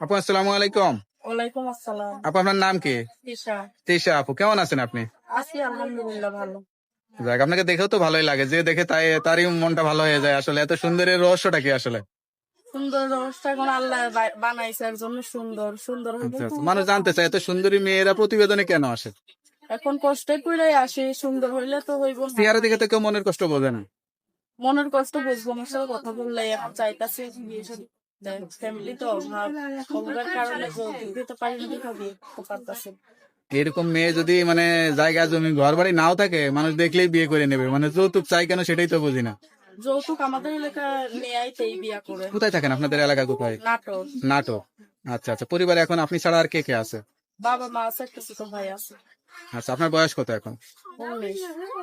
আপু আসসালামু আলাইকুম। ওয়ালাইকুম আসসালাম। আপু আপনার নাম কি? তিশা। তিশা আপু কেমন আছেন আপনি? আছি আলহামদুলিল্লাহ ভালো। যাক আপনাকে দেখেও তো ভালোই লাগে যে দেখে তাই তারই মনটা ভালো হয়ে যায় আসলে। এত সুন্দরের রহস্যটা কি আসলে? সুন্দর অবস্থা এখন আল্লাহ বানাইছে এর জন্য সুন্দর। সুন্দর হইলে আচ্ছা, আচ্ছা। মানুষ জানতে চায় এত সুন্দরী মেয়েরা প্রতিবেদনে কেন আসে? এখন কষ্টে কইরাই আসে সুন্দর হইলে তো হইব না। চেহারা দেখে তো কেউ মনের কষ্ট বোঝে না। মনের কষ্ট বুঝব আমার সাথে কথা বললে এখন চাইতাছে ফ্যামিলি তো অভাব অভাবের কারণে যৌতুক দিতে পারি না দেখা বিয়ে করতে পারতাছে। এরকম মেয়ে যদি মানে জায়গা জমি ঘর বাড়ি নাও থাকে মানুষ দেখলেই বিয়ে করে নেবে। মানে যৌতুক চাই কেন সেটাই তো বুঝি না। যৌতুক আমাদের এলাকা মেয়াইতেই বিয়া করে। কোথায় থাকেন আপনাদের এলাকা কোথায়? নাটক নাটক আচ্ছা আচ্ছা পরিবারে এখন আপনি ছাড়া আর কে কে আছে? বাবা মা আছে একটা ছোট ভাই আছে। আচ্ছা আপনার বয়স কত এখন?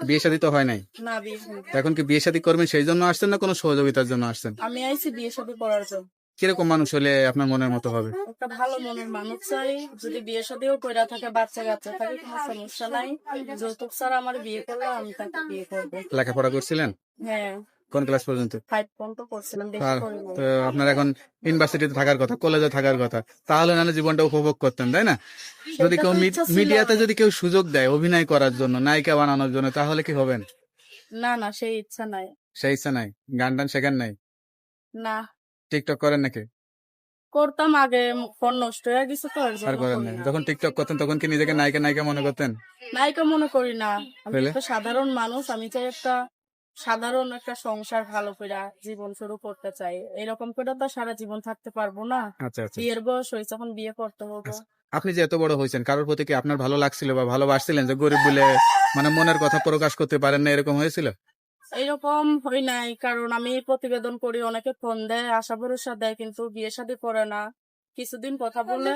বিয়ে শাদী তো হয় নাই? না বিয়ে এখন কি বিয়ে শাদী করবেন সেই জন্য আসছেন না কোনো সহযোগিতার জন্য আসছেন? আমি আইছি বিয়ে শাদী করার জন্য। কীরকম মানুষ হলে আপনার মনের মতো হবে? একটা ভালো মনের মানুষ চাই। যদি বিয়ে শাদীও কইরা থাকে বাচ্চা কাচ্চা থাকে কোনো সমস্যা নাই। যৌতুক ছাড়া আমার বিয়ে করলে আমি তাকে বিয়ে করব। লেখাপড়া করছিলেন? হ্যাঁ। কোন ক্লাস পর্যন্ত? ফাইভ করছিলাম। তো আপনার এখন ইউনিভার্সিটিতে থাকার কথা কলেজে থাকার কথা তাহলে না জীবনটা উপভোগ করতেন তাই না? যদি কেউ। মিডিয়াতে যদি কেউ সুযোগ দেয় অভিনয় করার জন্য নায়িকা বানানোর জন্য তাহলে কি হবেন? না না সেই ইচ্ছা নাই। সেই ইচ্ছা নাই? গান টান শেখেন নাই? না। টিকটক করেন নাকি? করতাম আগে ফোন নষ্ট হয়ে গেছে তো এর আর জন্য করেন করি না। যখন টিকটক করতেন তখন কি নিজেকে নায়িকা নায়িকা মনে করতেন? নায়িকা মনে করি না। আমি তাহলে? একটা সাধারণ মানুষ আমি চাই একটা সাধারণ একটা সংসার ভালো করে জীবন শুরু করতে চাই। এরকম করে তো সারা জীবন থাকতে পারব না। আচ্ছা আচ্ছা। বিয়ের বয়স হয়েছে এখন বিয়ে করতে হবে। আচ্ছা। আপনি যে এত বড় হয়েছেন কারোর প্রতি কি আপনার ভালো লাগছিল বা ভালোবাসছিলেন যে গরিব বলে মানে মনের কথা প্রকাশ করতে পারেন না এরকম হয়েছিল? এইরকম হই নাই কারণ আমি প্রতিবেদন করি অনেকে ফোন দেয় আশা ভরসা দেয় কিন্তু বিয়ে শাদী করে না। কিছুদিন কথা বলে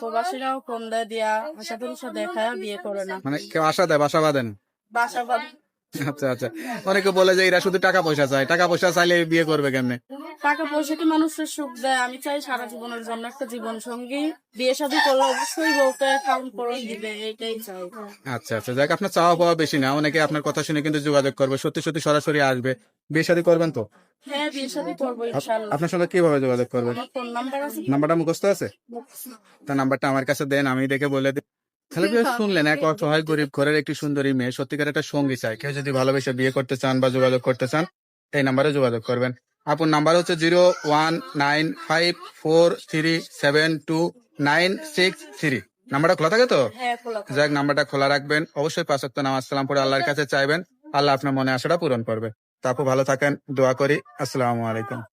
প্রবাসীরাও ফোন দেয় দিয়া আশা ভরসা দেখায় বিয়ে করে না। মানে কেউ আশা দেয় বাসা বাঁধেন? বাসা বাঁধ- আচ্ছা আচ্ছা। অনেকে বলে যে এরা শুধু টাকা পয়সা চায়। টাকা পয়সা চাইলে বিয়ে করবে কেমনে? টাকা পয়সা কি মানুষের সুখ দেয়? আমি চাই সারা জীবনের জন্য একটা জীবন সঙ্গী। বিয়ে শাদী করলে অবশ্যই বউকে কাউন্ট করে দিবে এইটাই চাই। আচ্ছা আচ্ছা। যাক আপনার চাওয়া পাওয়া বেশি না। অনেকে আপনার কথা শুনে কিন্তু যোগাযোগ করবে। সত্যি সত্যি সরাসরি আসবে। বিয়ে শাদী করবেন তো? হ্যাঁ বিয়ে শাদী করব ইনশাল্লাহ আপনার সঙ্গে কীভাবে যোগাযোগ করবেন ফোন নাম্বার আছে নাম্বারটা মুখস্থ আছে? তার নাম্বারটা আমার কাছে দেন আমি দেখে বলে দিই শুনলেন এক অসহায় গরিব ঘরের একটি সুন্দরী মেয়ে সত্যিকার একটা সঙ্গী চাই কেউ যদি ভালোবেসে বিয়ে করতে চান বা যোগাযোগ করতে চান এই নাম্বারে যোগাযোগ করবেন। আপুর নাম্বার হচ্ছে zero one nine five four three seven two nine six three. নাম্বারটা খোলা থাকে তো? হ্যাঁ যাক নাম্বারটা খোলা রাখবেন। অবশ্যই পাঁচ ওয়াক্ত নামাজ সালাম পড়ে আল্লাহর কাছে চাইবেন। আল্লাহ আপনার মনে আশাটা পূরণ করবে। তা আপু ভালো থাকেন দোয়া করি। আসসালামু আলাইকুম।